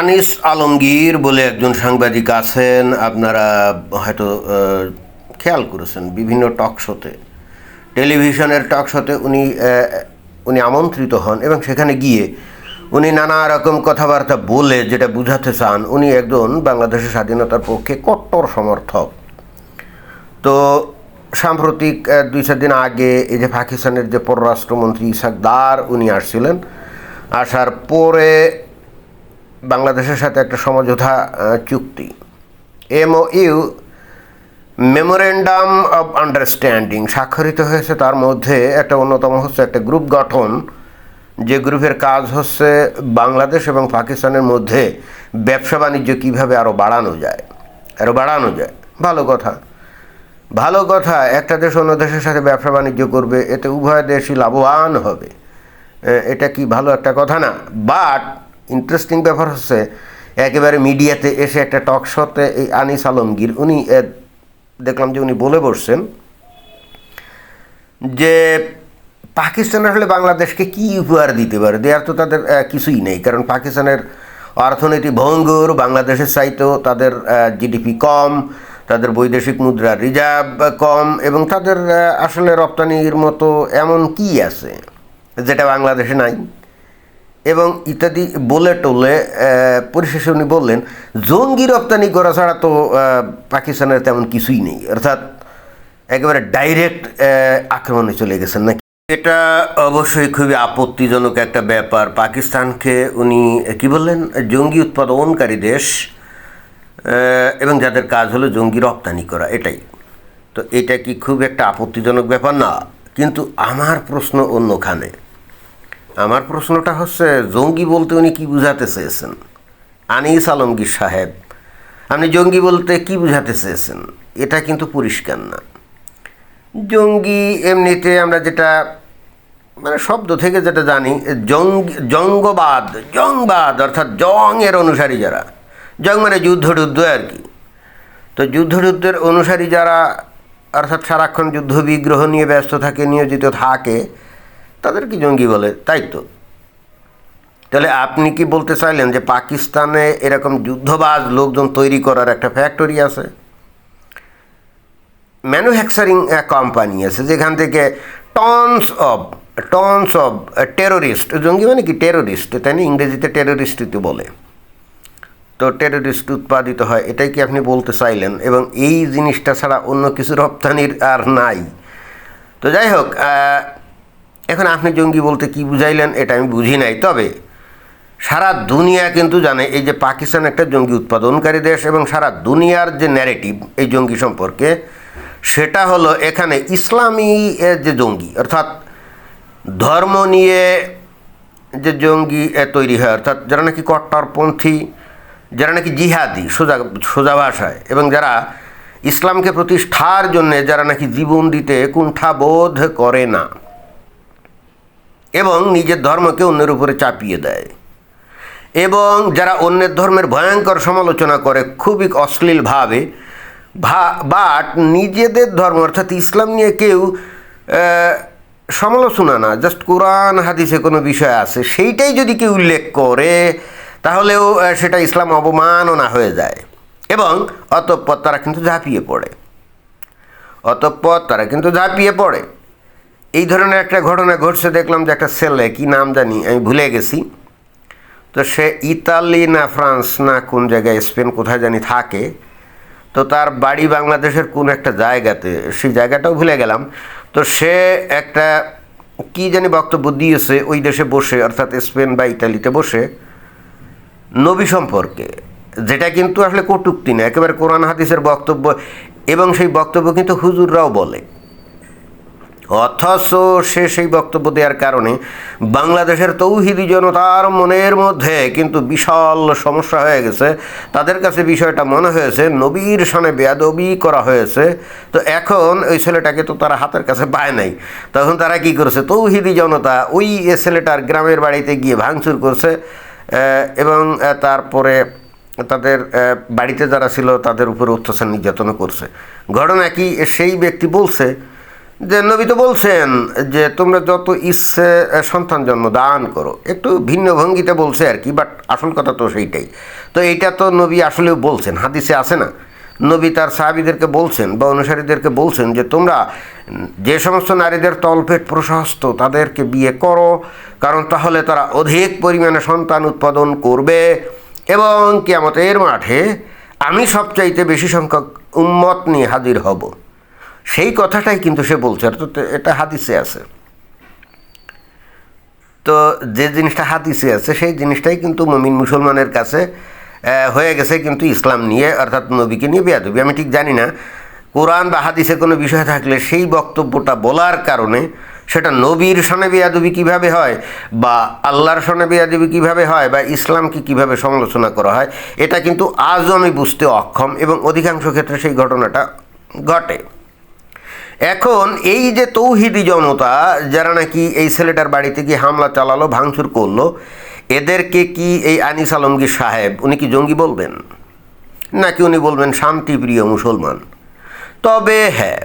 আনিস আলমগীর বলে একজন সাংবাদিক আছেন। আপনারা হয়তো খেয়াল করেছেন বিভিন্ন টক শোতে, টেলিভিশনের টক শোতে উনি উনি আমন্ত্রিত হন এবং সেখানে গিয়ে উনি নানা রকম কথাবার্তা বলে যেটা বুঝাতে চান, উনি একজন বাংলাদেশের স্বাধীনতার পক্ষে কট্টর সমর্থক। তো সাম্প্রতিক দুই চার দিন আগে এই যে পাকিস্তানের যে পররাষ্ট্রমন্ত্রী ইসাক দার উনি আসছিলেন, আসার পরে বাংলাদেশের সাথে একটা সমঝোতা চুক্তি। M O U memorandum of understanding স্বাক্ষরিত হয়েছে। তার মধ্যে একটা অন্যতম হচ্ছে একটা গ্রুপ গঠন, যে গ্রুপের কাজ হচ্ছে বাংলাদেশ এবং পাকিস্তানের মধ্যে ব্যবসা বাণিজ্য কীভাবে আরও বাড়ানো যায় আরও বাড়ানো যায়। ভালো কথা। ভালো কথা, একটা দেশ অন্য দেশের সাথে ব্যবসা বাণিজ্য করবে, এতে উভয় দেশই লাভবান হবে। এটা কি ভালো একটা কথা না? বাট ইন্টারেস্টিং ব্যাপার হচ্ছে, একেবারে মিডিয়াতে এসে একটা টক শোতে এই আনিস আলমগীর, উনি দেখলাম যে উনি বলে বসছেন যে পাকিস্তান আসলে বাংলাদেশকে কি উপহার দিতে পারে? দেওয়ার তো তাদের কিছুই নেই। কারণ পাকিস্তানের অর্থনীতি ভঙ্গুর বাংলাদেশের চাইতেও তাদের জিডিপি কম, তাদের বৈদেশিক মুদ্রার রিজার্ভ কম এবং তাদের আসলে রপ্তানির মতো এমন কি আছে যেটা বাংলাদেশে নাই? এবং ইত্যাদি বলে টোলে পরিশেষে উনি বললেন, জঙ্গি রপ্তানি করা ছাড়া তো পাকিস্তানের তেমন কিছুই নেই। অর্থাৎ একেবারে ডাইরেক্ট আক্রমণে চলে গেছেন নাকি? এটা অবশ্যই খুবই আপত্তিজনক একটা ব্যাপার। পাকিস্তানকে উনি কি বললেন? জঙ্গি উৎপাদনকারী দেশ এবং যাদের কাজ হলো জঙ্গি রপ্তানি করা, এটাই। তো এটা কি খুব একটা আপত্তিজনক ব্যাপার না। কিন্তু আমার প্রশ্ন অন্যখানে আমার প্রশ্নটা হচ্ছে, জঙ্গি বলতে উনি কি বুঝাতে চেয়েছেন? আনিস আলমগীর সাহেব, আপনি জঙ্গি বলতে কি বুঝাতে চেয়েছেন? এটা কিন্তু পরিষ্কার না। জঙ্গি এমনিতে আমরা যেটা মানে শব্দ থেকে যেটা জানি জঙ্গি জঙ্গবাদ, জংবাদ অর্থাৎ জং এর অনুসারী যারা, জং মানে যুদ্ধ টুদ্ধ আর কি। তো যুদ্ধ টুদ্ধের অনুসারী যারা, অর্থাৎ সারাক্ষণ যুদ্ধ বিগ্রহ নিয়ে ব্যস্ত থাকে, নিয়োজিত থাকে তাদেরকে জঙ্গি বলে, তাই তো? তাহলে আপনি কি বলতে চাইলেন যে পাকিস্তানে এরকম যুদ্ধবাজ লোকজন তৈরি করার একটা ফ্যাক্টরি আছে? ম্যানুফ্যাকচারিং কোম্পানি আছে, যেখান থেকে tons of tons of terrorist জঙ্গি মানে কি টেরোরিস্ট তাই না? ইংরেজিতে টেরোরিস্টই তো বলে। তো টেরোরিস্ট উৎপাদিত হয়, এটাই কি আপনি বলতে চাইলেন? এবং এই জিনিসটা ছাড়া অন্য কিছু রপ্তানির আর নাই। তো যাই হোক এখন আপনি জঙ্গি বলতে কি বুঝাইলেন এটা আমি বুঝি নাই। তবে সারা দুনিয়া কিন্তু জানে এই যে পাকিস্তান একটা জঙ্গি উৎপাদনকারী দেশ এবং সারা দুনিয়ার যে ন্যারেটিভ এই জঙ্গি সম্পর্কে, সেটা হলো এখানে ইসলামী যে জঙ্গি, অর্থাৎ ধর্ম নিয়ে যে জঙ্গি তৈরি হয়, অর্থাৎ যারা নাকি কট্টরপন্থী, যারা নাকি জিহাদি, সোজা সোজা ভাষায়, এবং যারা ইসলামকে প্রতিষ্ঠার জন্যে যারা নাকি জীবন দিতে কুণ্ঠাবোধ করে না। এবং নিজের ধর্মকে অন্যের উপরে চাপিয়ে দেয়। এবং যারা অন্যের ধর্মের ভয়ঙ্কর সমালোচনা করে খুবই অশ্লীলভাবে বাট নিজেদের ধর্ম, অর্থাৎ ইসলাম নিয়ে কেউ সমালোচনা না জাস্ট কোরআন, হাদিসে কোনো বিষয় আছে, সেইটাই যদি কেউ উল্লেখ করে, তাহলেও সেটা ইসলাম অবমাননা হয়ে যায়। এবং অতঃপর তারা কিন্তু ঝাঁপিয়ে পড়ে। অতঃপর তারা কিন্তু ঝাঁপিয়ে পড়ে। এই ধরনের একটা ঘটনা ঘটছে, দেখলাম যে একটা ছেলে, কি নাম জানি, আমি ভুলে গেছি। তো সে ইতালি না ফ্রান্স না কোন জায়গায়, স্পেন কোথায় জানি থাকে। তো তার বাড়ি বাংলাদেশের কোন একটা জায়গাতে, সেই জায়গাটাও ভুলে গেলাম। তো সে একটা, কি জানি বক্তব্য দিয়েছে, ওই দেশে বসে, অর্থাৎ স্পেন বা ইতালিতে বসে, নবী সম্পর্কে। যেটা কিন্তু আসলে কটুক্তি না, একেবারে কোরআন হাদিসের বক্তব্য, এবং সেই বক্তব্য কিন্তু হুজুররাও বলে। অথচ সে সেই বক্তব্য দেওয়ার কারণে বাংলাদেশের তৌহিদি জনতার মনের মধ্যে কিন্তু বিশাল সমস্যা হয়ে গেছে। তাদের কাছে বিষয়টা মনে হয়েছে, নবীর সনে বেয়াদবি করা হয়েছে। তো এখন ওই ছেলেটাকে তো তারা হাতের কাছে পায় নাই। তখন তারা কি করেছে? তৌহিদি জনতা ওই ছেলেটার গ্রামের বাড়িতে গিয়ে ভাঙচুর করছে এবং তারপরে তাদের বাড়িতে যারা ছিল তাদের উপরে অত্যাচার নির্যাতনও করছে। ঘটনা কি? সেই ব্যক্তি বলছে যে নবী তো বলছেন যে তোমরা যত ইচ্ছে সন্তান জন্ম দান করো। একটু ভিন্ন ভঙ্গিতে বলছে আর কি বাট আসল কথা তো সেইটাই। তো এইটা তো নবী আসলেও বলছেন, হাদিসে আছে না? নবী তার সাহাবিদেরকে বলছেন বা অনুসারীদেরকে বলছেন যে তোমরা যে সমস্ত নারীদের তলপেট প্রশস্ত তাদেরকে বিয়ে করো, কারণ তাহলে তারা অধিক পরিমাণে সন্তান উৎপাদন করবে এবং কিয়ামতের মাঠে আমি সবচাইতে বেশি সংখ্যক উম্মত নিয়ে হাজির হব। সেই কথাটাই কিন্তু সে বলছে তো এটা হাদিসে আছে। তো যে জিনিসটা হাদিসে আছে, সেই জিনিসটাই কিন্তু মমিন মুসলমানের কাছে হয়ে গেছে কিন্তু ইসলাম নিয়ে, অর্থাৎ নবীকে নিয়ে বেয়াদবি। আমি ঠিক জানি না, কোরআন বা হাদিসে কোনো বিষয় থাকলে সেই বক্তব্যটা বলার কারণে সেটা নবীর সনে বেয়াদবি কীভাবে হয়, বা আল্লাহর সনে বেয়াদবি কীভাবে হয়, বা ইসলামকে কীভাবে সমালোচনা করা হয়, এটা কিন্তু আজও আমি বুঝতে অক্ষম, এবং অধিকাংশ ক্ষেত্রে সেই ঘটনাটা ঘটে। এখন এই যে তৌহিদি জনতা, যারা নাকি এই ছেলেটার বাড়িতে গিয়ে হামলা চালালো, ভাঙচুর করল, এদেরকে কি এই আনিস আলমগীর সাহেব, উনি কি জঙ্গি বলবেন? নাকি উনি বলবেন শান্তিপ্রিয় মুসলমান? তবে হ্যাঁ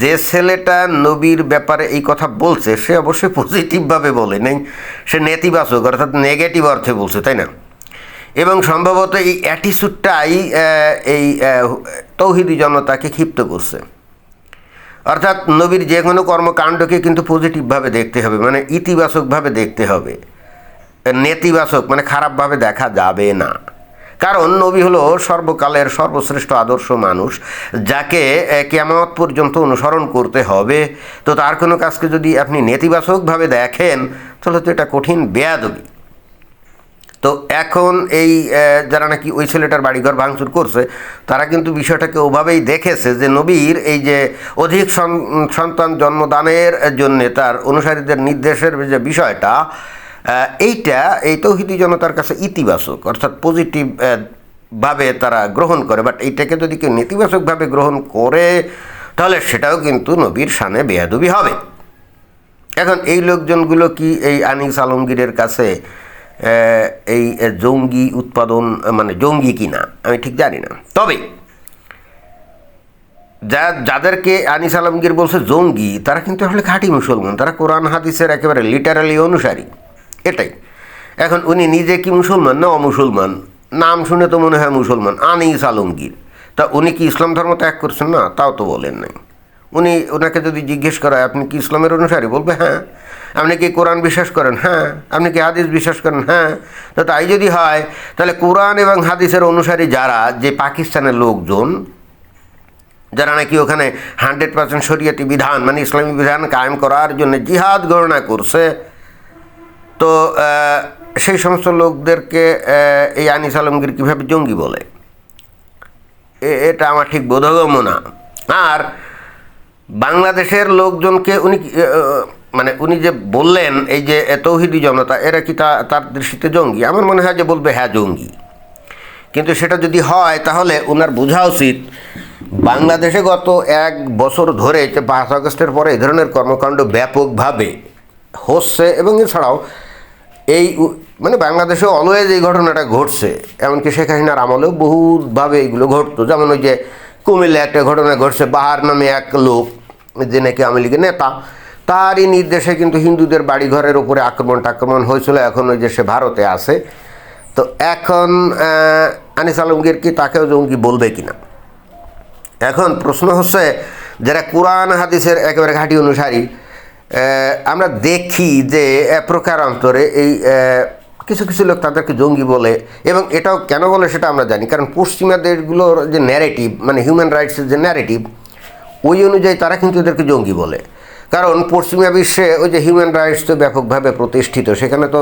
যে ছেলেটা নবীর ব্যাপারে এই কথা বলছে, সে অবশ্যই পজিটিভভাবে বলে নেই। সে নেতিবাচক, অর্থাৎ নেগেটিভ অর্থে বলছে, তাই না? এবং সম্ভবত এই অ্যাটিচিউডটাই এই তৌহিদি জনতাকে ক্ষিপ্ত করছে। অর্থাৎ নবীর যে কোনো কর্মকাণ্ডকে কিন্তু পজিটিভভাবে দেখতে হবে মানে ইতিবাচকভাবে দেখতে হবে। নেতিবাচক মানে খারাপভাবে দেখা যাবে না। কারণ নবী হলো সর্বকালের সর্বশ্রেষ্ঠ আদর্শ মানুষ, যাকে কেমত পর্যন্ত অনুসরণ করতে হবে। তো তার কোনো কাজকে যদি আপনি নেতিবাচকভাবে দেখেন, তাহলে তো এটা কঠিন বেয়াদবি। তো এখন এই যারা নাকি ওই ছেলেটার বাড়িঘর ভাঙচুর করছে, তারা কিন্তু বিষয়টাকে ওভাবেই দেখেছে যে নবীর এই যে অধিক সন- সন্তান জন্মদানের জন্যে তার অনুসারীদের নির্দেশের যে বিষয়টা এইটা এই তৌহিদি জনতার কাছে ইতিবাচক, অর্থাৎ পজিটিভ ভাবে তারা গ্রহণ করে। বাট এইটাকে যদি কেউ নেতিবাচকভাবে গ্রহণ করে, তাহলে সেটাও কিন্তু নবীর সানে বেয়াদবি হবে। এখন এই লোকজনগুলো কি এই আনিস আলমগীরের কাছে এই জঙ্গি উৎপাদন মানে জঙ্গি কিনা আমি ঠিক জানি না। তবে যা যাদেরকে আনিস আলমগীর বলছে জঙ্গি তারা কিন্তু আসলে খাঁটি মুসলমান তারা কোরআন হাদিসের একেবারে লিটারালি অনুসারী। এটাই। এখন উনি নিজে কি মুসলমান না অমুসলমান? নাম শুনে তো মনে হয় মুসলমান আনিস আলমগীর। তা উনি কি ইসলাম ধর্ম ত্যাগ করছেন? না তাও তো বলেন নাই। উনি ওনাকে যদি জিজ্ঞেস করা হয়, আপনি কি ইসলামের অনুসারী? বলবে হ্যাঁ। আপনি কি কোরআন বিশ্বাস করেন? হ্যাঁ। আপনি কি হাদিস বিশ্বাস করেন? হ্যাঁ। তো তাই যদি হয়, তাহলে কোরআন এবং হাদিসের অনুসারী যারা, যে পাকিস্তানের লোকজন, যারা নাকি ওখানে হান্ড্রেড পার্সেন্ট শরীয়তি বিধান মানে ইসলামী বিধান কায়েম করার জন্য জিহাদ গণনা করছে, তো সেই সমস্ত লোকদেরকে এই আনিস আলমগীর কীভাবে জঙ্গি বলে? এটা আমার ঠিক বোধগম্য না। আর বাংলাদেশের লোকজনকে উনি মানে উনি যে বললেন, এই যে তৌহিদি জনতা, এরা কি তা, তার দৃষ্টিতে জঙ্গি? আমার মনে হয় যে বলবে হ্যাঁ জঙ্গি। কিন্তু সেটা যদি হয়, তাহলে ওনার বোঝা উচিত, বাংলাদেশে গত এক বছর ধরে, যে পাঁচ আগস্টের পরে এই ধরনের কর্মকাণ্ড ব্যাপকভাবে হচ্ছে, এবং এছাড়াও এই মানে বাংলাদেশে অলওয়েজ এই ঘটনাটা ঘটছে। এমনকি শেখ হাসিনার আমলেও বহুভাবে এইগুলো ঘটতো। যেমন ওই যে কুমিল্লা একটা ঘটনা ঘটছে, বাহার নামে এক লোক, যে নাকি আওয়ামী লীগের নেতা তারই নির্দেশে কিন্তু হিন্দুদের বাড়িঘরের উপরে আক্রমণ টাক্রমণ হয়েছিল এখন ওই যে সে ভারতে আছে। তো এখন আনিস আলমগীর কি তাকেও জঙ্গি বলবে কিনা? এখন প্রশ্ন হচ্ছে যারা কোরআন হাদিসের একেবারে ঘাঁটি অনুসারী আমরা দেখি যে আহ, প্রকারান্তরে এই কিছু কিছু লোক তাদেরকে জঙ্গি বলে এবং এটাও কেন বলে সেটা আমরা জানি। কারণ পশ্চিমা দেশগুলোর যে ন্যারেটিভ মানে হিউম্যান রাইটসের যে ন্যারেটিভ ওই অনুযায়ী তারা কিন্তু এদেরকে জঙ্গি বলে। কারণ পশ্চিমা বিশ্বে ওই যে হিউম্যান রাইটস তো ব্যাপকভাবে প্রতিষ্ঠিত, সেখানে তো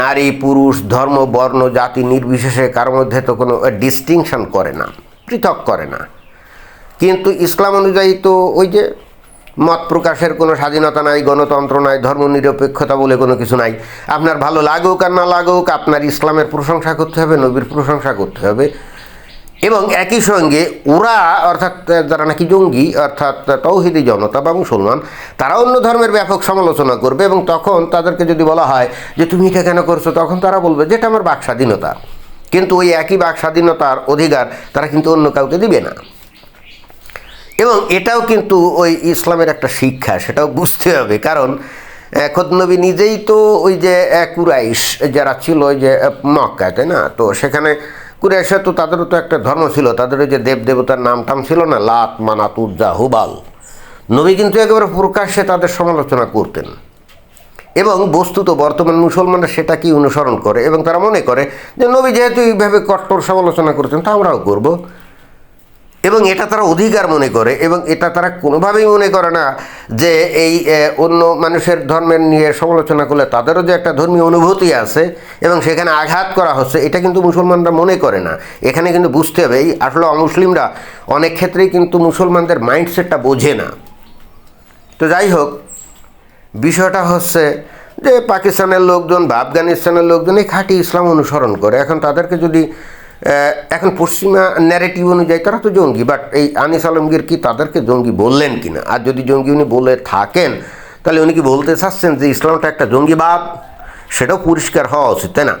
নারী, পুরুষ, ধর্ম, বর্ণ, জাতি নির্বিশেষে কারোর মধ্যে তো কোনো ডিস্টিংশন করে না, পৃথক করে না। কিন্তু ইসলাম অনুযায়ী তো ওই যে মত প্রকাশের কোনো স্বাধীনতা নাই, গণতন্ত্র নাই, ধর্মনিরপেক্ষতা বলে কোনো কিছু নাই। আপনার ভালো লাগুক আর না লাগুক, আপনার ইসলামের প্রশংসা করতে হবে, নবীর প্রশংসা করতে হবে। এবং একই সঙ্গে ওরা অর্থাৎ যারা নাকি জঙ্গি অর্থাৎ তৌহিদি জনতা বা মুসলমান তারা অন্য ধর্মের ব্যাপক সমালোচনা করবে এবং তখন তাদেরকে যদি বলা হয় যে তুমি এটা কেন করছ তখন তারা বলবে যেটা আমার বাক স্বাধীনতা কিন্তু ওই একই বাক স্বাধীনতার অধিকার তারা কিন্তু অন্য কাউকে দিবে না। এবং এটাও কিন্তু ওই ইসলামের একটা শিক্ষা সেটাও বুঝতে হবে। কারণ আহ, খোদ নবী নিজেই তো ওই যে কুরাইশ যারা ছিল ওই যে মক্কায় তাই না? তো সেখানে কুরাইশে তো তাদেরও তো একটা ধর্ম ছিল তাদের যে দেব দেবতার নাম টাম ছিল না, লাত মানাত উজ্জা হুবাল। নবী কিন্তু একেবারে প্রকাশ্যে তাদের সমালোচনা করতেন। এবং বস্তুত বর্তমান মুসলমানরা সেটাকেই অনুসরণ করে এবং তারা মনে করে যে নবী যেহেতু এইভাবে কট্টর সমালোচনা করছেন তা আমরাও করব। এবং এটা তারা অধিকার মনে করে এবং এটা তারা কোনোভাবেই মনে করে না যে এই অন্য মানুষের ধর্মের নিয়ে সমালোচনা করলে তাদেরও যে একটা ধর্মীয় অনুভূতি আছে এবং সেখানে আঘাত করা হচ্ছে, এটা কিন্তু মুসলমানরা মনে করে না। এখানে কিন্তু বুঝতে হবে, এই আসলে অমুসলিমরা অনেক ক্ষেত্রেই কিন্তু মুসলমানদের মাইন্ডসেটটা বোঝে না। তো যাই হোক, বিষয়টা হচ্ছে যে পাকিস্তানের লোকজন বা আফগানিস্তানের লোকজন এই খাঁটি ইসলাম অনুসরণ করে, এখন তাদেরকে যদি এখন পশ্চিমা ন্যারেটিভ অনুযায়ী তারা তো জঙ্গি বাট এই আনিস আলমগীর কি তাদেরকে জঙ্গি বললেন কি না আর যদি জঙ্গি উনি বলে থাকেন, তাহলে উনি কি বলতে চাচ্ছেন যে ইসলামটা একটা জঙ্গিবাদ? সেটাও পরিষ্কার হওয়া উচিত, তাই না?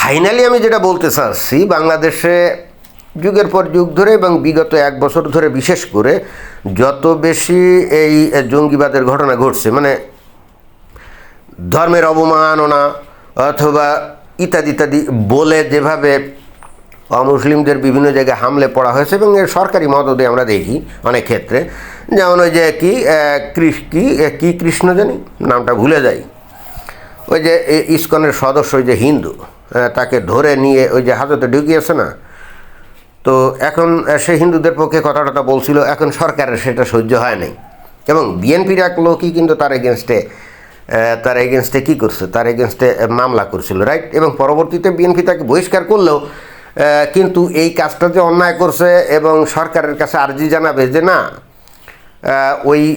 ফাইনালি আমি যেটা বলতে চাচ্ছি, বাংলাদেশে যুগের পর যুগ ধরে এবং বিগত এক বছর ধরে বিশেষ করে যত বেশি এই জঙ্গিবাদের ঘটনা ঘটছে মানে ধর্মের অবমাননা অথবা ইত্যাদি ইত্যাদি বলে যেভাবে অমুসলিমদের বিভিন্ন জায়গায় হামলে পড়া হয়েছে এবং এর সরকারি মদদে আমরা দেখি অনেক ক্ষেত্রে। যেমন ওই যে কি কি কৃষ্ণ জানি? নামটা ভুলে যাই। ওই যে ইস্কনের সদস্য ওই যে হিন্দু তাকে ধরে নিয়ে ওই যে হাজতে ঢুকিয়েছে না? তো এখন সে হিন্দুদের পক্ষে কথা টথা বলছিল, এখন সরকারের সেটা সহ্য হয় নাই। এবং বিএনপির এক লোকই কিন্তু তার এগেনস্টে তার এগেনস্টে কী করছে? তার এগেনস্টে মামলা করছিল রাইট এবং পরবর্তীতে বিএনপি তাকে বহিষ্কার করলেও কিন্তু এই কাজটা যে অন্যায় করছে এবং সরকারের কাছে আর্জি জানাবে যে না ওই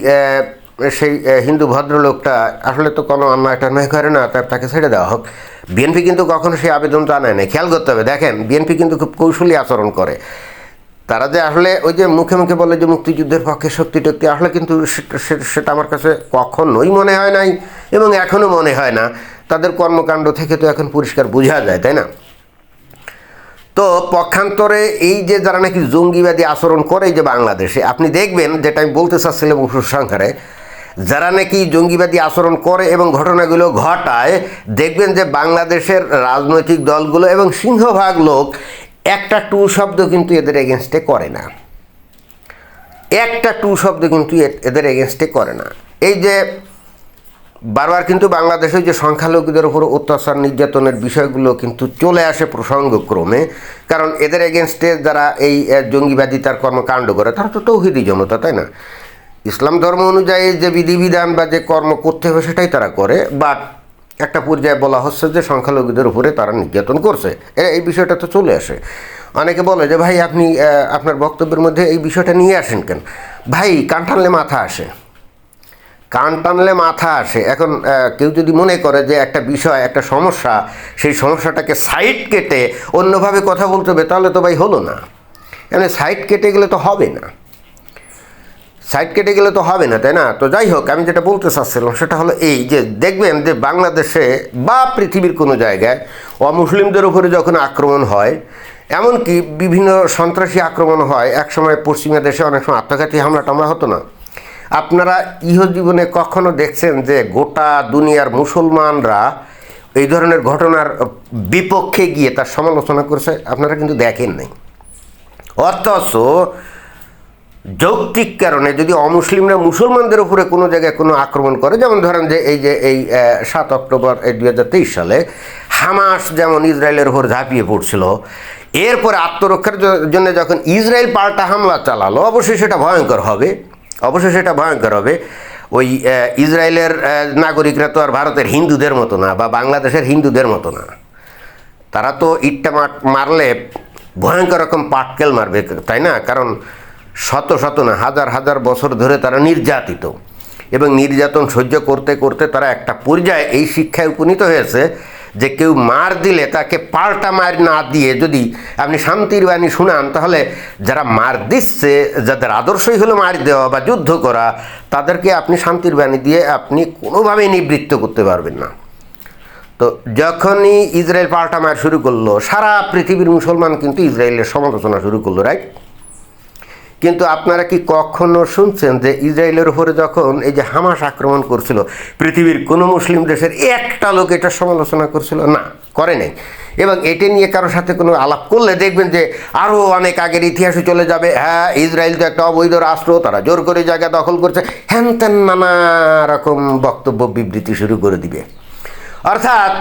সেই হিন্দু ভদ্রলোকটা আসলে তো কোনো অন্যায় টন্যায় করে না তার তাকে ছেড়ে দেওয়া হোক। বিএনপি কিন্তু কখনো সেই আবেদন জানায় না খেয়াল করতে হবে, দেখেন, বিএনপি কিন্তু খুব কৌশলী আচরণ করে। তারা যে আসলে ওই যে মুখে মুখে বলে যে মুক্তিযুদ্ধের পক্ষে শক্তি টক্তি, আসলে কিন্তু সেটা- আমার কাছে কখনোই মনে হয় নাই এবং এখনও মনে হয় না। তাদের কর্মকাণ্ড থেকে তো এখন পরিষ্কার বোঝা যায়, তাই না? তো পক্ষান্তরে এই যে যারা নাকি জঙ্গিবাদী আচরণ করে যে বাংলাদেশে, আপনি দেখবেন, যেটা আমি বলতে চাচ্ছিলাম উপসংহারে, যারা নাকি জঙ্গিবাদী আচরণ করে এবং ঘটনাগুলো ঘটায়, দেখবেন যে বাংলাদেশের রাজনৈতিক দলগুলো এবং সিংহভাগ লোক একটা টু শব্দ কিন্তু এদের এগেনস্টে করে না। একটা টু শব্দ কিন্তু এদের এগেনস্টে করে না। এই যে বারবার কিন্তু বাংলাদেশে যে সংখ্যালঘুদের উপর অত্যাচার নির্যাতনের বিষয়গুলো কিন্তু চলে আসে প্রসঙ্গক্রমে, কারণ এদের এগেনস্টে যারা এই জঙ্গিবাদী তার কর্মকাণ্ড করে, তারা তো তৌহিদি জনতা, তাই না? ইসলাম ধর্ম অনুযায়ী যে বিধিবিধান বা যে কর্ম করতে হবে সেটাই তারা করে বাট একটা পর্যায়ে বলা হচ্ছে যে সংখ্যালঘুদের উপরে তারা নির্যাতন করছে। এই বিষয়টা তো চলে আসে। অনেকে বলে যে, ভাই, আপনি আপনার বক্তব্যের মধ্যে এই বিষয়টা নিয়ে আসেন কেন? ভাই, কান মাথা আসে। কান টানলে মাথা আসে। এখন কেউ যদি মনে করে যে একটা বিষয়, একটা সমস্যা, সেই সমস্যাটাকে সাইড কেটে অন্যভাবে কথা বলতে হবে, তাহলে তো ভাই হলো না। মানে সাইড কেটে গেলে তো হবে না। সাইড কেটে গেলে তো হবে না, তাই না? তো যাই হোক, আমি যেটা বলতে চাচ্ছিলাম সেটা হলো এই যে, দেখবেন যে বাংলাদেশে বা পৃথিবীর কোনো জায়গায় অমুসলিমদের উপরে যখন আক্রমণ হয়, এমনকি বিভিন্ন সন্ত্রাসী আক্রমণ হয়, একসময় পশ্চিমা দেশে অনেক সময় আত্মঘাতী হামলা টামলা হতো না। আপনারা ইহ জীবনে কখনো দেখছেন যে গোটা দুনিয়ার মুসলমানরা এই ধরনের ঘটনার বিপক্ষে গিয়ে তার সমালোচনা করছে? আপনারা কিন্তু দেখেন নাই। অথচ যৌক্তিক কারণে যদি অমুসলিমরা মুসলমানদের উপরে কোনো জায়গায় কোনো আক্রমণ করে, যেমন ধরেন যে এই যে এই সাত অক্টোবর, এই দুই সালে হামাস যেমন ইসরায়েলের উপর ঝাঁপিয়ে পড়ছিল, এরপরে আত্মরক্ষার জন্য যখন ইসরায়েল পাল্টা হামলা চালালো, অবশ্যই সেটা ভয়ঙ্কর হবে। অবশ্যই সেটা ভয়ঙ্কর হবে। ওই ইসরায়েলের নাগরিকরা তো আর ভারতের হিন্দুদের মতো না বা বাংলাদেশের হিন্দুদের মতো না। তারা তো ইটটা মার- মারলে ভয়ঙ্কর রকম পাটকেল মারবে, তাই না? কারণ শত শত না, হাজার হাজার বছর ধরে তারা নির্যাতিত এবং নির্যাতন সহ্য করতে করতে তারা একটা পর্যায়ে এই শিক্ষায় উপনীত হয়েছে যে কেউ মার দিলে তাকে পাল্টা মার না দিয়ে যদি আপনি শান্তির বাণী শুনান, তাহলে যারা মার দিচ্ছে, যাদের আদর্শই হলো মার দেওয়া বা যুদ্ধ করা, তাদেরকে আপনি শান্তির বাণী দিয়ে আপনি কোনোভাবেই নিবৃত্ত করতে পারবেন না। তো যখনই ইসরায়েল পাল্টা মার শুরু করল, সারা পৃথিবীর মুসলমান কিন্তু ইসরায়েলের সমালোচনা শুরু করল রাইট কিন্তু আপনারা কি কখনো শুনছেন যে ইসরায়েলের উপরে যখন এই যে হামাস আক্রমণ করছিল, পৃথিবীর কোনো মুসলিম দেশের একটা লোক এটা সমালোচনা করছিল? না, করে নাই। এবং এটা নিয়ে কারোর সাথে কোনো আলাপ করলে দেখবেন যে আরও অনেক আগের ইতিহাসে চলে যাবে হ্যাঁ ইসরায়েল তো একটা অবৈধ রাষ্ট্র, তারা জোর করে জায়গা দখল করছে। হ্যান ত্যান নানা রকম বক্তব্য বিবৃতি শুরু করে দিবে। অর্থাৎ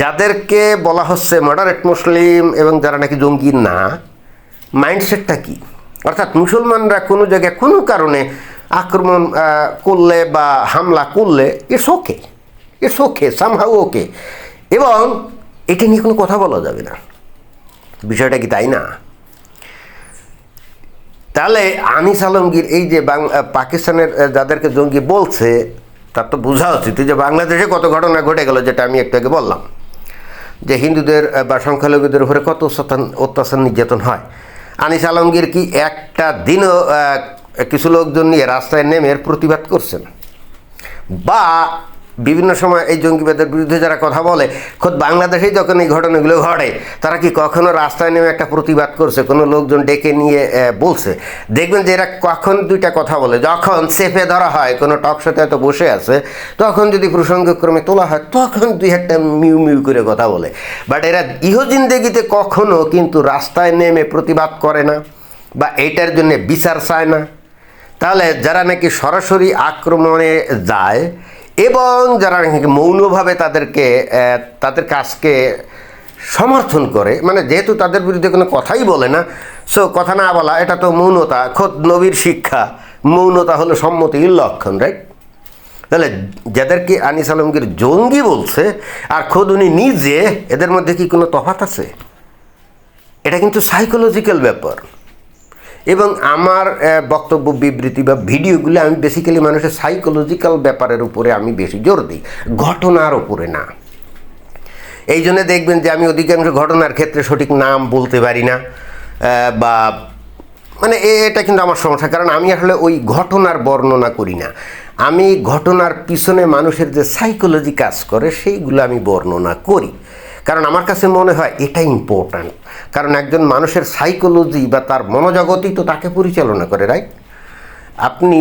যাদেরকে বলা হচ্ছে মডারেট মুসলিম এবং যারা নাকি জঙ্গি, না মাইন্ডসেটটা কি? অর্থাৎ মুসলমানরা কোনো জায়গায় কোনো কারণে আক্রমণ করলে বা হামলা করলে it's okay it's okay somehow okay এবং এটা নিয়ে কোনো কথা বলা যাবে না। বিষয়টা কি তাই না? তাহলে আনিস আলমগীর এই যে পাকিস্তানের যাদেরকে জঙ্গি বলছে, তার তো বোঝা উচিত যে বাংলাদেশে কত ঘটনা ঘটে গেল, যেটা আমি একটু আগে বললাম। যে হিন্দুদের বা সংখ্যালঘুদের উপরে কত অত্যাচার নির্যাতন হয়। আনিস আলমগীর কি একটা দিনও কিছু লোকজন নিয়ে রাস্তায় নেমে প্রতিবাদ করছেন? বা বিভিন্ন সময় এই জঙ্গিবাদের বিরুদ্ধে যারা কথা বলে, খোদ বাংলাদেশেই যখন এই ঘটনাগুলো ঘটে, তারা কি কখনো রাস্তায় নেমে একটা প্রতিবাদ করছে? কোনো লোকজন ডেকে নিয়ে বলছে? দেখবেন যে এরা কখন দুইটা কথা বলে। যখন সেফে ধরা হয়, কোনো টক সাথে এত বসে আছে, তখন যদি প্রসঙ্গক্রমে তোলা হয়, তখন দুই একটা মিউ মিউ করে কথা বলে। বাট এরা ইহজিন্দেগিতে কখনো কিন্তু রাস্তায় নেমে প্রতিবাদ করে না বা এইটার জন্য বিচার চায় না। তাহলে যারা নাকি সরাসরি আক্রমণে যায় এবং যারা মৌনভাবে তাদেরকে তাদের কাজকে সমর্থন করে মানে যেহেতু তাদের বিরুদ্ধে কোনো কথাই বলে না, সো কথা না বলা, এটা তো মৌনতা, খোদ নবীর শিক্ষা, মৌনতা হলো সম্মতির লক্ষণ রাইট তাহলে যাদেরকে আনিস আলমগীর জঙ্গি বলছে, আর খোদ উনি নিজে, এদের মধ্যে কি কোনো তফাৎ আছে? এটা কিন্তু সাইকোলজিক্যাল ব্যাপার। এবং আমার বক্তব্য, বিবৃতি বা ভিডিওগুলো আমি বেসিক্যালি মানুষের সাইকোলজিক্যাল ব্যাপারের উপরে আমি বেশি জোর দিই। ঘটনার উপরে না। এই জন্য দেখবেন যে আমি অধিকাংশ ঘটনার ক্ষেত্রে সঠিক নাম বলতে পারি না বা মানে এটা কিন্তু আমার সমস্যা। কারণ আমি আসলে ওই ঘটনার বর্ণনা করি না। আমি ঘটনার পিছনে মানুষের যে সাইকোলজি কাজ করে, সেইগুলো আমি বর্ণনা করি। কারণ আমার কাছে মনে হয় এটা ইম্পর্ট্যান্ট কারণ একজন মানুষের সাইকোলজি বা তার মনোজগতই তো তাকে পরিচালনা করে রাইট আপনি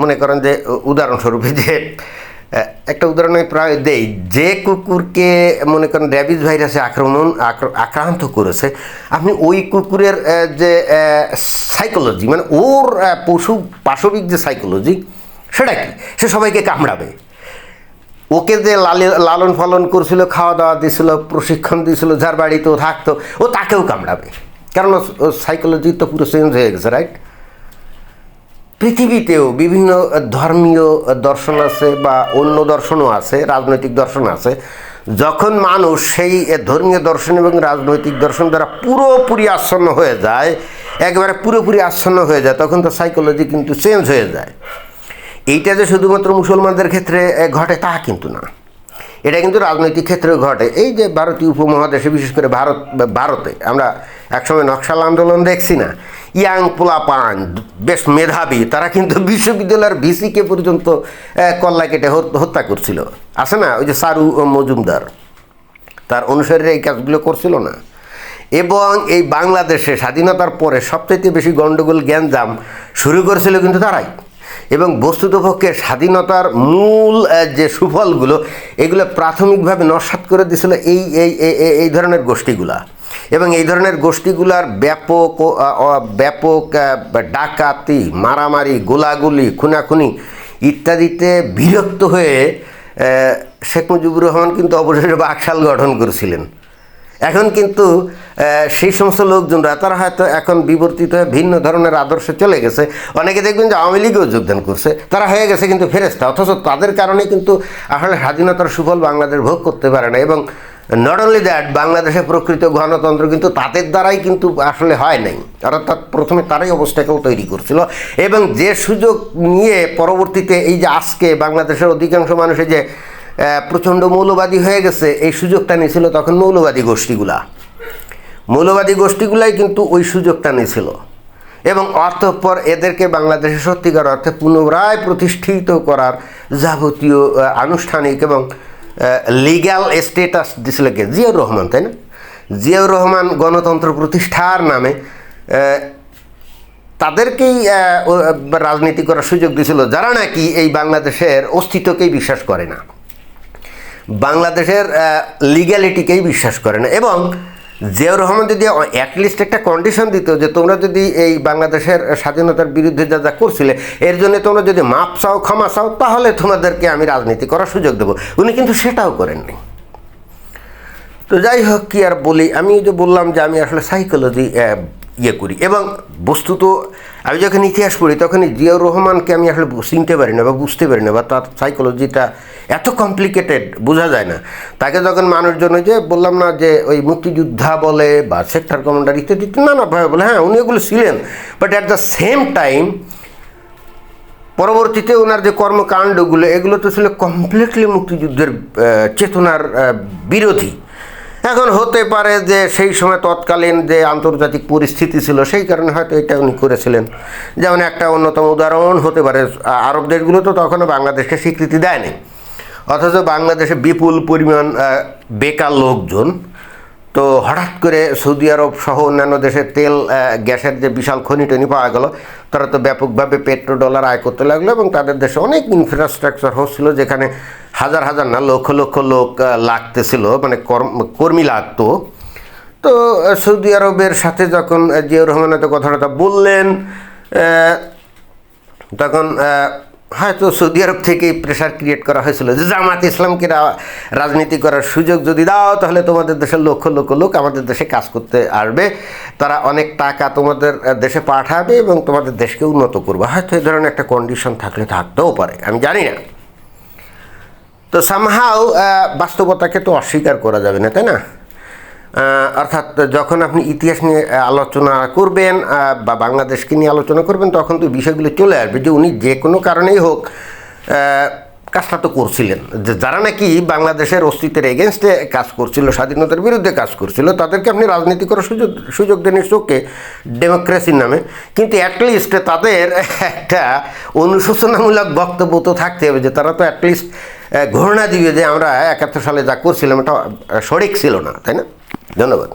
মনে করেন যে, উদাহরণস্বরূপে যে একটা উদাহরণ আমি প্রায় দেই, যে কুকুরকে, মনে করেন র্যাবিস ভাইরাসে আক্রমণ আক্রান্ত করেছে, আপনি ওই কুকুরের যে সাইকোলজি মানে ওর পশু, পাশবিক যে সাইকোলজি সেটা কি? সে সবাইকে কামড়াবে। ওকে যে লালে- লালন পালন করছিল, খাওয়া দাওয়া দিছিল, প্রশিক্ষণ দিছিল, যার বাড়িতেও থাকতো, ও তাকেও কামড়াবে। কারণ সাইকোলজি তো পুরো চেঞ্জ হয়ে গেছে রাইট পৃথিবীতেও বিভিন্ন ধর্মীয় দর্শন আছে বা অন্য দর্শনও আছে, রাজনৈতিক দর্শন আছে। যখন মানুষ সেই ধর্মীয় দর্শন এবং রাজনৈতিক দর্শন দ্বারা পুরোপুরি আচ্ছন্ন হয়ে যায়, একবারে পুরোপুরি আচ্ছন্ন হয়ে যায়, তখন তো সাইকোলজি কিন্তু চেঞ্জ হয়ে যায়। এইটা যে শুধুমাত্র মুসলমানদের ক্ষেত্রে ঘটে তা কিন্তু না। এটা কিন্তু রাজনৈতিক ক্ষেত্রেও ঘটে। এই যে ভারতীয় উপমহাদেশে, বিশেষ করে ভারত ভারতে, আমরা একসময় নকশাল আন্দোলন দেখছি না? ইয়াং পোলাপান, বেশ মেধাবী, তারা কিন্তু বিশ্ববিদ্যালয়ের ভিসিকে পর্যন্ত কল্লা কেটে হত- হত্যা করছিল। আছে না? ওই যে সারু মজুমদার, তার অনুসারীরা এই কাজগুলো করছিল না। এবং এই বাংলাদেশে স্বাধীনতার পরে সবচাইতে বেশি গণ্ডগোল জ্ঞানজাম শুরু করেছিল কিন্তু তারাই। এবং বস্তুতপক্ষে স্বাধীনতার মূল যে সুফলগুলো, এগুলো প্রাথমিকভাবে নস্বাত করে দিয়েছিল এই এই, এই- ধরনের গোষ্ঠীগুলা। এবং এই ধরনের গোষ্ঠীগুলার ব্যাপক ব্যাপক ডাকাতি, মারামারি, গোলাগুলি, খুনাখুনি ইত্যাদিতে বিরক্ত হয়ে শেখ মুজিবুর রহমান কিন্তু অবশেষে বাকশাল গঠন করেছিলেন। এখন কিন্তু সেই সমস্ত লোকজনরা, তারা হয়তো এখন বিবর্তিত হয়ে ভিন্ন ধরনের আদর্শে চলে গেছে। অনেকে দেখবেন যে আওয়ামী লীগেও যোগদান করছে। তারা হয়ে গেছে কিন্তু ফেরেস্তা অথচ তাদের কারণে কিন্তু আসলে স্বাধীনতার সুফল বাংলাদেশ ভোগ করতে পারে না এবং নট অনলি দ্যাট বাংলাদেশে প্রকৃত গণতন্ত্র কিন্তু তাদের দ্বারাই কিন্তু আসলে হয় নাই। অর্থাৎ প্রথমে তারাই অবস্থাকেও তৈরি করছিল। এবং যে সুযোগ নিয়ে পরবর্তীতে এই যে আজকে বাংলাদেশের অধিকাংশ মানুষের যে প্রচণ্ড মৌলবাদী হয়ে গেছে, এই সুযোগটা নিয়েছিল তখন মৌলবাদী গোষ্ঠীগুলা। মৌলবাদী গোষ্ঠীগুলাই কিন্তু ওই সুযোগটা নিয়েছিল। এবং অর্থপর এদেরকে বাংলাদেশে সত্যিকার অর্থে পুনরায় প্রতিষ্ঠিত করার যাবতীয় আনুষ্ঠানিক এবং লিগ্যাল স্টেটাস দিছিল কে? জিয়াউর রহমান, তাই না? জিয়াউর রহমান গণতন্ত্র প্রতিষ্ঠার নামে তাদেরকেই রাজনীতি করার সুযোগ দিয়েছিল যারা নাকি এই বাংলাদেশের অস্তিত্বকেই বিশ্বাস করে না। বাংলাদেশের লিগ্যালিটিকেই বিশ্বাস করে না। এবং জিয়াউর রহমান যদি অ্যাটলিস্ট একটা কন্ডিশন দিত যে তোমরা যদি এই বাংলাদেশের স্বাধীনতার বিরুদ্ধে যা যা করছিলে, এর জন্য তোমরা যদি মাপ চাও, ক্ষমা চাও, তাহলে তোমাদেরকে আমি রাজনীতি করার সুযোগ দেবো। উনি কিন্তু সেটাও করেননি। তো যাই হোক, কি আর বলি? আমি যে বললাম যে আমি আসলে সাইকোলজি ইয়ে করি। এবং বস্তুত আমি যখন ইতিহাস পড়ি তখন জিয়াউর রহমানকে আমি আসলে চিনতে পারি না বা বুঝতে পারি না বা তার সাইকোলজিটা এত কমপ্লিকেটেড বোঝা যায় না। তাকে যখন মানুষজন যে বললাম না যে ওই মুক্তিযোদ্ধা বলে বা সেক্টর কমান্ডার ইত্যাদি ইত্যাদি নানাভাবে বলে হ্যাঁ উনি ওগুলো ছিলেন। But at the same time পরবর্তীতে ওনার যে কর্মকাণ্ডগুলো, এগুলো তো ছিল কমপ্লিটলি মুক্তিযুদ্ধের চেতনার বিরোধী। এখন হতে পারে যে সেই সময় তৎকালীন যে আন্তর্জাতিক পরিস্থিতি ছিল, সেই কারণে হয়তো এটা উনি করেছিলেন। যেমন একটা অন্যতম উদাহরণ হতে পারে, আরব দেশগুলো তো তখনও বাংলাদেশকে স্বীকৃতি দেয়নি। অথচ বাংলাদেশে বিপুল পরিমাণ বেকার লোকজন তো হঠাৎ করে সৌদি আরব সহ অন্যান্য দেশের তেল গ্যাসের যে বিশাল খনি টনি পাওয়া গেল, তারা তো ব্যাপকভাবে পেট্রো ডলার আয় করতে লাগল এবং তাদের দেশে অনেক ইনফ্রাস্ট্রাকচার হচ্ছিল যেখানে হাজার হাজার না, লক্ষ লক্ষ লোক লাগতেছিল মানে কর্ম লাগতো। তো সৌদি আরবের সাথে যখন জিয়াউর রহমান হয়তো কথাটা বললেন তখন হয়তো সৌদি আরব থেকে প্রেশার ক্রিয়েট করা হয়েছিল যে জামাত ইসলামকে রাজনীতি করার সুযোগ যদি দাও, তাহলে তোমাদের দেশের লক্ষ লক্ষ লোক আমাদের দেশে কাজ করতে আসবে। তারা অনেক টাকা তোমাদের দেশে পাঠাবে এবং তোমাদের দেশকে উন্নত করবে। হয়তো এই ধরনের একটা কন্ডিশন থাকলে থাকতেও পারে, আমি জানি না। তো সামহাও বাস্তবতাকে তো অস্বীকার করা যাবে না, তাই না? অর্থাৎ যখন আপনি ইতিহাস নিয়ে আলোচনা করবেন বা বাংলাদেশকে নিয়ে আলোচনা করবেন, তখন তো বিষয়গুলো চলে আসবে যে উনি যে কোনো কারণেই হোক কাজটা তো করছিলেন। যারা নাকি বাংলাদেশের অস্তিত্বের এগেনস্টে কাজ করছিল, স্বাধীনতার বিরুদ্ধে কাজ করছিল, তাদেরকে আপনি রাজনীতি করার সুযোগ সুযোগ দেন চোখে ডেমোক্রেসির নামে। কিন্তু অ্যাটলিস্ট তাদের একটা অনুশোচনামূলক বক্তব্য তো থাকতে হবে যে তারা তো অ্যাটলিস্ট ঘোষণা দিবে যে আমরা একাত্তর সালে যা করছিলাম, এটা সঠিক ছিল না, তাই না? ধন্যবাদ।